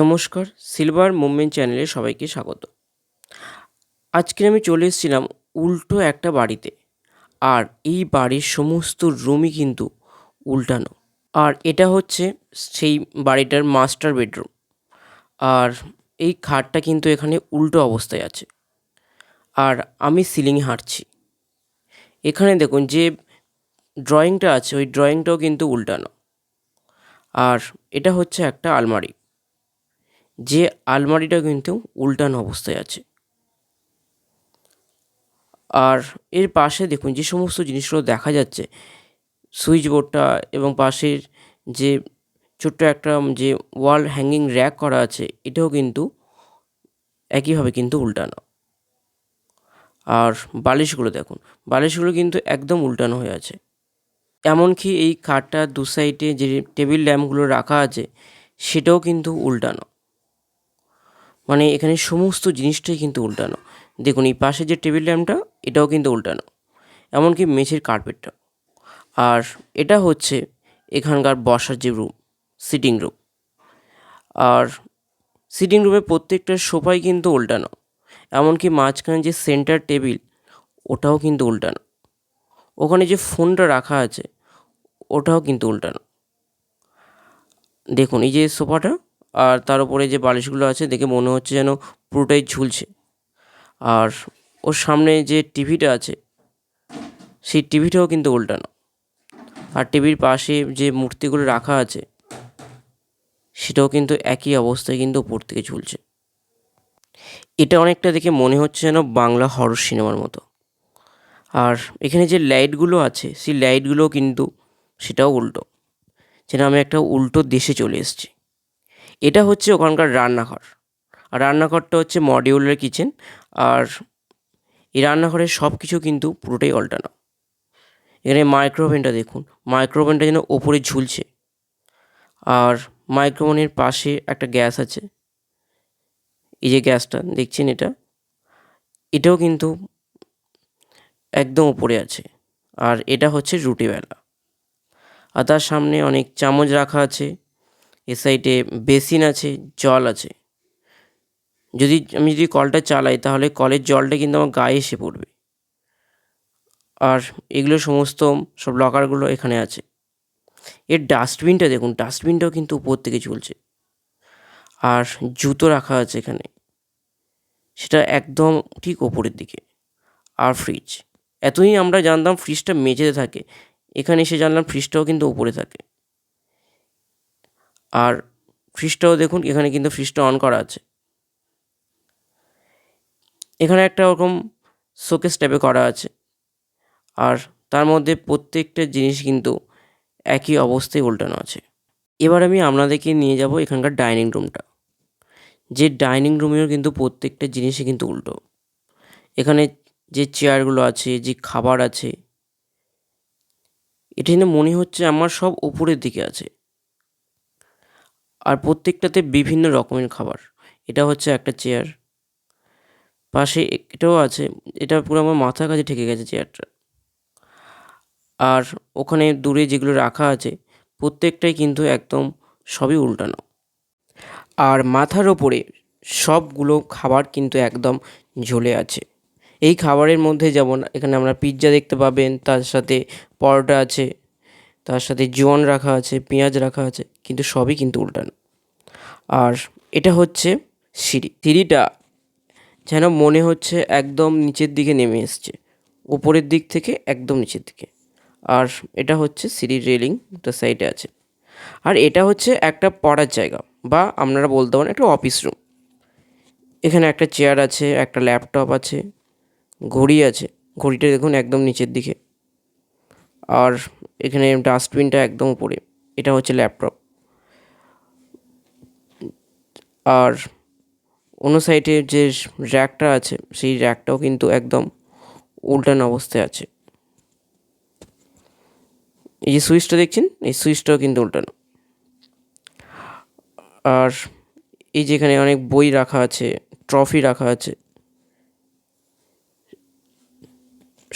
নমস্কার silver movement চ্যানেলে সবাইকে স্বাগত। আজকে আমি চলে এসেছিলাম উল্টো একটা বাড়িতে, আর এই বাড়ির সমস্ত রুমই কিন্তু উল্টানো। আর এটা হচ্ছে সেই বাড়িটার মাস্টার বেডরুম আর এই খাটটা কিন্তু এখানে উল্টো অবস্থায় আছে। আর আমি সিলিংয়ে হাঁটছি। এখানে দেখুন যে ড্রয়িংটা আছে, ওই ড্রয়িংটাও কিন্তু উল্টানো। আর এটা হচ্ছে একটা আলমারি। যে আলমারিটা কিন্তু উল্টানো অবস্থায় আছে। আর এর পাশে দেখুন যে সমস্ত জিনিসগুলো দেখা যাচ্ছে, সুইচ বোর্ডটা এবং পাশের যে ছোট্ট একটা যে ওয়াল হ্যাঙ্গিং র্যাক করা আছে, এটাও কিন্তু একইভাবে কিন্তু উল্টানো। আর বালিশগুলো দেখুন, বালিশগুলো কিন্তু একদম উল্টানো হয়ে আছে। এমনকি এই খাটটার দু সাইডে যে টেবিল ল্যাম্পগুলো রাখা আছে, সেটাও কিন্তু উল্টানো। মানে এখানে সমস্ত জিনিসটাই কিন্তু উল্টানো। দেখুন, এই পাশে যে টেবিল ল্যাম্পটা, এটাও কিন্তু উল্টানো। এমনকি মেঝের কার্পেটটা আর এটা হচ্ছে এখানকার বসার যে রুম সিটিং রুম আর সিটিং রুমে প্রত্যেকটা সোফাই কিন্তু উল্টানো। এমনকি মাঝখানে যে সেন্টার টেবিল ওটাও কিন্তু উল্টানো। ওখানে যে ফোনটা রাখা আছে, ওটাও কিন্তু উল্টানো। দেখুন, এই যে সোফাটা আর তার উপরে যে বালিশগুলো আছে দেখে মনে হচ্ছে যেন পুরোটাই ঝুলছে। আর ওর সামনে যে টিভিটা আছে, সেই টিভিটাও কিন্তু উল্টানো। আর টিভির পাশে যে মূর্তিগুলো রাখা আছে, সেটাও কিন্তু একই অবস্থায় কিন্তু উপর থেকে ঝুলছে। এটা অনেকটা দেখে মনে হচ্ছে যেন বাংলা হরর সিনেমার মতো। আর এখানে যে লাইটগুলো আছে, সেই লাইটগুলোও কিন্তু সেটাও উল্টো। যেন আমি একটা উল্টো দেশে চলে এসেছি। এটা হচ্ছে ওখানকার রান্নাঘর। আর রান্নাঘরটা হচ্ছে মডিউলার কিচেন। আর এই রান্নাঘরের সব কিছু কিন্তু পুরোটাই অল্টানো। এখানে মাইক্রোওভেনটা দেখুন। মাইক্রোওভেনটা যেন ওপরে ঝুলছে। আর মাইক্রোওভেনের পাশে একটা গ্যাস আছে। এই যে গ্যাসটা, দেখছেন এটা? এটাও কিন্তু একদম ওপরে আছে। আর এটা হচ্ছে রুটিবেলা। আর তার সামনে অনেক চামচ রাখা আছে। এ সাইডে বেসিন আছে, জল আছে। যদি আমি যদি কলটা চালাই, তাহলে কলের জলটা কিন্তু আমার গায়ে এসে পড়বে। আর এগুলো সমস্ত সব লকারগুলো এখানে আছে। এর ডাস্টবিনটা দেখুন, ডাস্টবিনটাও কিন্তু উপর থেকে চলছে আর জুতো রাখা আছে এখানে। সেটা একদম ঠিক ওপরের দিকে। আর ফ্রিজ। এতদিন আমরা জানতাম ফ্রিজটা মেঝেতে থাকে। এখানে এসে জানলাম ফ্রিজটাও কিন্তু উপরে থাকে। আর ফ্রিজটাও দেখুন, এখানে কিন্তু ফ্রিজটা অন করা আছে। এখানে একটা ওরকম শোকেস টাইপে করা আছে। আর তার মধ্যে প্রত্যেকটা জিনিস কিন্তু একই অবস্থায় উল্টানো আছে। এবার আমি আপনাদেরকে নিয়ে যাব এখানকার ডাইনিং রুমটা। যে ডাইনিং রুমেও কিন্তু প্রত্যেকটা জিনিসই কিন্তু উল্টো। এখানে যে চেয়ারগুলো আছে, যে খাবার আছে, এটা কিন্তু মনে হচ্ছে আমার সব উপরের দিকে আছে। আর প্রত্যেকটাতে বিভিন্ন রকমের খাবার। এটা হচ্ছে একটা চেয়ার পাশে এটাও আছে, এটা পুরো আমার মাথার কাছে ঠেকে গেছে চেয়ারটা আর ওখানে দূরে যেগুলো রাখা আছে, প্রত্যেকটাই কিন্তু একদম সবই উল্টানো। আর মাথার ওপরে সবগুলো খাবার কিন্তু একদম ঝুলে আছে। এই খাবারের মধ্যে যেমন এখানে আমরা পিৎজা দেখতে পাবেন, তার সাথে পরোটা আছে তার সাথে জোয়ান রাখা আছে, পেঁয়াজ রাখা আছে, কিন্তু সবই কিন্তু উল্টানো। আর এটা হচ্ছে সিঁড়ি। সিঁড়িটা যেন মনে হচ্ছে একদম নিচের দিকে নেমে এসছে। উপরের দিক থেকে একদম নিচের দিকে। আর এটা হচ্ছে সিঁড়ির রেলিং একটা সাইডে আছে। আর এটা হচ্ছে একটা পড়ার জায়গা বা আপনারা বলতে পারেন একটা অফিস রুম। এখানে একটা চেয়ার আছে, একটা ল্যাপটপ আছে, ঘড়ি আছে। ঘড়িটা দেখুন একদম নিচের দিকে। আর এখানে ডাস্টবিনটা একদম উপরে। এটা হচ্ছে ল্যাপটপ। আর অন্য সাইডে যে র্যাকটা আছে, সেই র্যাকটাও কিন্তু একদম উল্টানো অবস্থায় আছে। এই যে সুইচটা দেখছেন, এই সুইচটাও কিন্তু উল্টানো। আর এই যেখানে অনেক বই রাখা আছে, ট্রফি রাখা আছে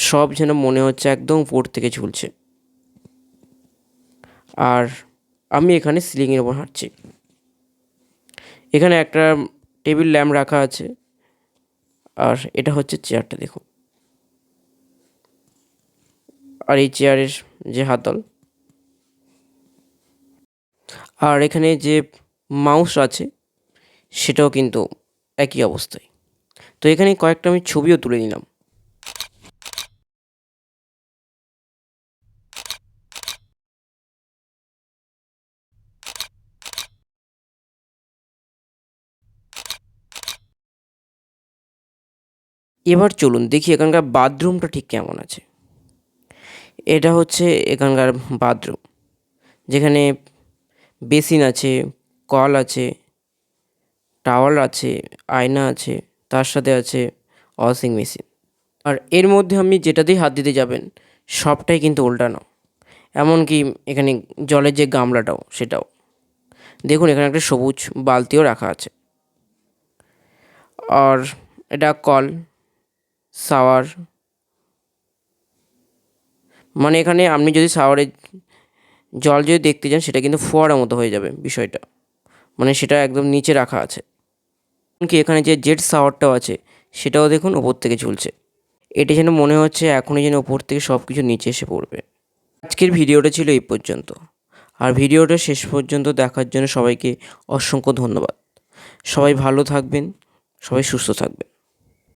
সব যেন মনে হচ্ছে একদম উপর থেকে ঝুলছে। আর আমি এখানে সিলিংয়ের ওপর হাঁটছি। এখানে একটা টেবিল ল্যাম্প রাখা আছে। আর এটা হচ্ছে চেয়ারটা দেখুন আর এই চেয়ারের যে হাতল। আর এখানে যে মাউস আছে, সেটাও কিন্তু একই অবস্থায়। তো এখানে কয়েকটা আমি ছবিও তুলে নিলাম। এবার চলুন দেখি এখানকার বাথরুমটা ঠিক কেমন আছে। এটা হচ্ছে এখানকার বাথরুম, যেখানে বেসিন আছে, কল আছে, টাওয়াল আছে, আয়না আছে, তার সাথে আছে ওয়াশিং মেশিন। আর এর মধ্যে আপনি যেটাতেই হাত দিতে যাবেন, সবটাই কিন্তু উল্টানো, এমনকি এখানে জলের যে গামলাটাও সেটাও। দেখুন, এখানে একটা সবুজ বালতিও রাখা আছে। আর এটা কল শাওয়ার মানে এখানে আপনি যদি শাওয়ারে জল যদি দেখতে যান, সেটা কিন্তু ফোয়ারা মতো হয়ে যাবে বিষয়টা। মানে সেটা একদম নিচে রাখা আছে। কি এখানে যে জেট শাওয়ারটাও আছে, সেটাও দেখুন ওপর থেকে ঝুলছে। এটা যেন মনে হচ্ছে এখনই যেন ওপর থেকে সব কিছু নিচে এসে পড়বে। আজকের ভিডিওটা ছিল এই পর্যন্ত। আর ভিডিওটা শেষ পর্যন্ত দেখার জন্য সবাইকে অসংখ্য ধন্যবাদ। সবাই ভালো থাকবেন, সবাই সুস্থ থাকবেন।